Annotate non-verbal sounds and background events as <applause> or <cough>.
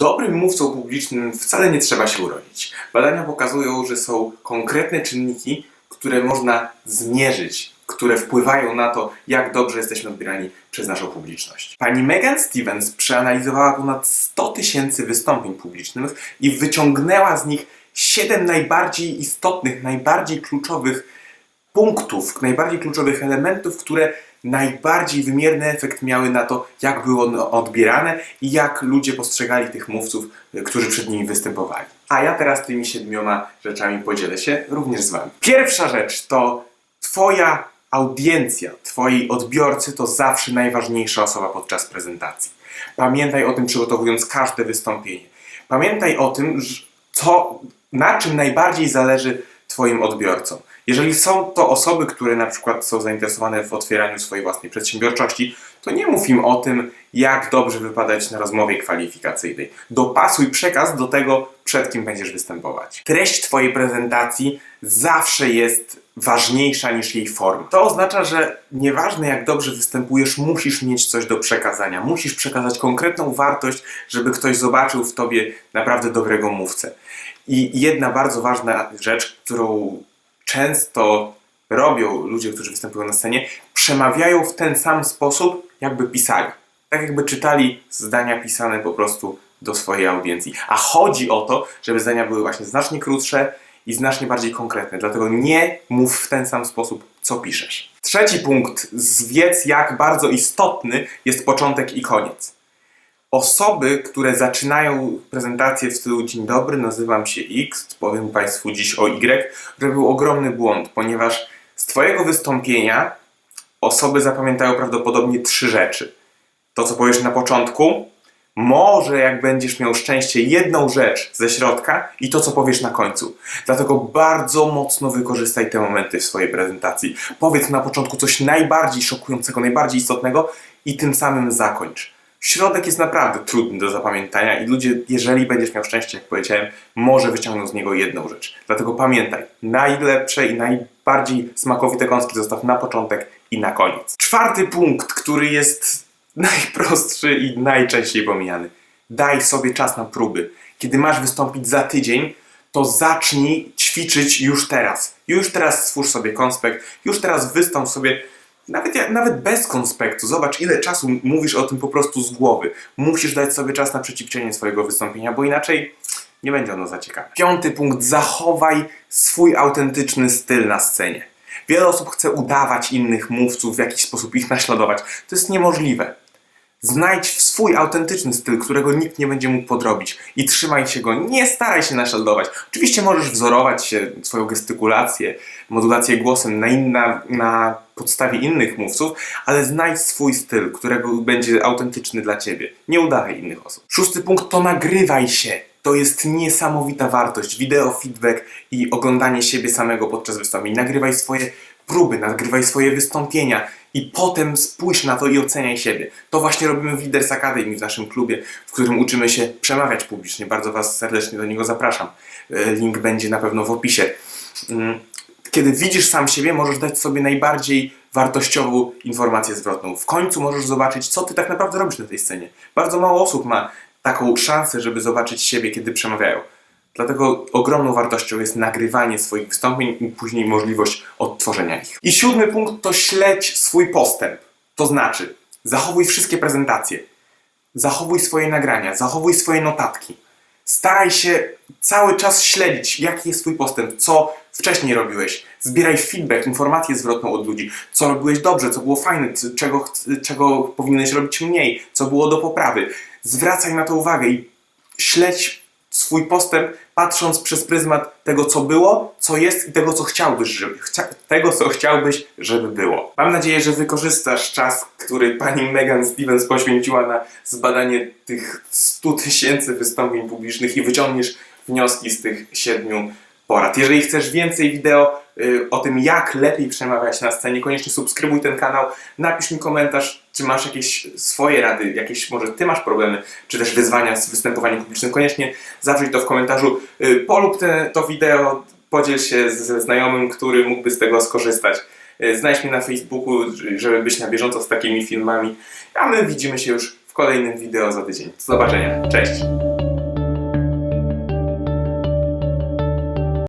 Dobrym mówcą publicznym wcale nie trzeba się urodzić. Badania pokazują, że są konkretne czynniki, które można zmierzyć, które wpływają na to, jak dobrze jesteśmy odbierani przez naszą publiczność. Pani Megan Stevens przeanalizowała ponad 100 tysięcy wystąpień publicznych i wyciągnęła z nich 7 najbardziej istotnych, najbardziej kluczowych punktów, najbardziej kluczowych elementów, które najbardziej wymierny efekt miały na to, jak było ono odbierane i jak ludzie postrzegali tych mówców, y, którzy przed nimi występowali. A ja teraz tymi siedmioma rzeczami podzielę się również z Wami. Pierwsza rzecz to Twoja audiencja, Twoi odbiorcy to zawsze najważniejsza osoba podczas prezentacji. Pamiętaj o tym, przygotowując każde wystąpienie. Pamiętaj o tym, co, na czym najbardziej zależy Twoim odbiorcom. Jeżeli są to osoby, które na przykład są zainteresowane w otwieraniu swojej własnej przedsiębiorczości, to nie mów im o tym, jak dobrze wypadać na rozmowie kwalifikacyjnej. Dopasuj przekaz do tego, przed kim będziesz występować. Treść Twojej prezentacji zawsze jest ważniejsza niż jej forma. To oznacza, że nieważne jak dobrze występujesz, musisz mieć coś do przekazania. Musisz przekazać konkretną wartość, żeby ktoś zobaczył w Tobie naprawdę dobrego mówcę. I jedna bardzo ważna rzecz, którą często robią ludzie, którzy występują na scenie, przemawiają w ten sam sposób, jakby pisali. Tak jakby czytali zdania pisane po prostu do swojej audiencji. A chodzi o to, żeby zdania były właśnie znacznie krótsze i znacznie bardziej konkretne. Dlatego nie mów w ten sam sposób, co piszesz. Trzeci punkt. Zwiedz, jak bardzo istotny jest początek i koniec. Osoby, które zaczynają prezentację w stylu Dzień dobry, nazywam się X, powiem Państwu dziś o Y, robił ogromny błąd, ponieważ z Twojego wystąpienia osoby zapamiętają prawdopodobnie trzy rzeczy. To, co powiesz na początku, może jak będziesz miał szczęście, jedną rzecz ze środka i to, co powiesz na końcu. Dlatego bardzo mocno wykorzystaj te momenty w swojej prezentacji. Powiedz na początku coś najbardziej szokującego, najbardziej istotnego i tym samym zakończ. Środek jest naprawdę trudny do zapamiętania i ludzie, jeżeli będziesz miał szczęście, jak powiedziałem, może wyciągną z niego jedną rzecz. Dlatego pamiętaj, najlepsze i najbardziej smakowite kąski zostaw na początek i na koniec. Czwarty punkt, który jest <laughs> najprostszy i najczęściej pomijany. Daj sobie czas na próby. Kiedy masz wystąpić za tydzień, to zacznij ćwiczyć już teraz. Już teraz stwórz sobie konspekt, już teraz wystąp sobie nawet, nawet bez konspektu. Zobacz, ile czasu mówisz o tym po prostu z głowy. Musisz dać sobie czas na przeciwcienie swojego wystąpienia, bo inaczej nie będzie ono za ciekawe. Piąty punkt. Zachowaj swój autentyczny styl na scenie. Wiele osób chce udawać innych mówców, w jakiś sposób ich naśladować. To jest niemożliwe. Znajdź swój autentyczny styl, którego nikt nie będzie mógł podrobić i trzymaj się go. Nie staraj się naśladować. Oczywiście możesz wzorować się, swoją gestykulację, modulację głosem na, inna, na podstawie innych mówców, ale znajdź swój styl, którego będzie autentyczny dla ciebie. Nie udawaj innych osób. Szósty punkt to nagrywaj się. To jest niesamowita wartość. Wideo, feedback i oglądanie siebie samego podczas wystąpień. Nagrywaj swoje próby, nagrywaj swoje wystąpienia i potem spójrz na to i oceniaj siebie. To właśnie robimy w Leaders Academy w naszym klubie, w którym uczymy się przemawiać publicznie. Bardzo Was serdecznie do niego zapraszam. E, Link będzie na pewno w opisie. Kiedy widzisz sam siebie, możesz dać sobie najbardziej wartościową informację zwrotną. W końcu możesz zobaczyć, co Ty tak naprawdę robisz na tej scenie. Bardzo mało osób ma taką szansę, żeby zobaczyć siebie, kiedy przemawiają. Dlatego ogromną wartością jest nagrywanie swoich wystąpień i później możliwość odtworzenia ich. I siódmy punkt to śledź swój postęp. To znaczy, zachowuj wszystkie prezentacje, zachowuj swoje nagrania, zachowuj swoje notatki. Staraj się cały czas śledzić, jaki jest Twój postęp, co wcześniej robiłeś. Zbieraj feedback, informację zwrotną od ludzi, co robiłeś dobrze, co było fajne, czego, czego powinieneś robić mniej, co było do poprawy. Zwracaj na to uwagę i śledź swój postęp, patrząc przez pryzmat tego, co było, co jest i tego, co chciałbyś, żeby, chcia, tego, co chciałbyś, żeby było. Mam nadzieję, że wykorzystasz czas, który pani Megan Stevens poświęciła na zbadanie tych 100 tysięcy wystąpień publicznych i wyciągniesz wnioski z tych siedmiu porad. Jeżeli chcesz więcej wideo y, o tym, jak lepiej przemawiać na scenie, koniecznie subskrybuj ten kanał, napisz mi komentarz, czy masz jakieś swoje rady, jakieś może ty masz problemy, czy też wyzwania z występowaniem publicznym. Koniecznie zawrzyj to w komentarzu, y, polub te, to wideo, podziel się ze znajomym, który mógłby z tego skorzystać. Y, Znajdź mnie na Facebooku, żeby być na bieżąco z takimi filmami, a my widzimy się już w kolejnym wideo za tydzień. Do zobaczenia, cześć!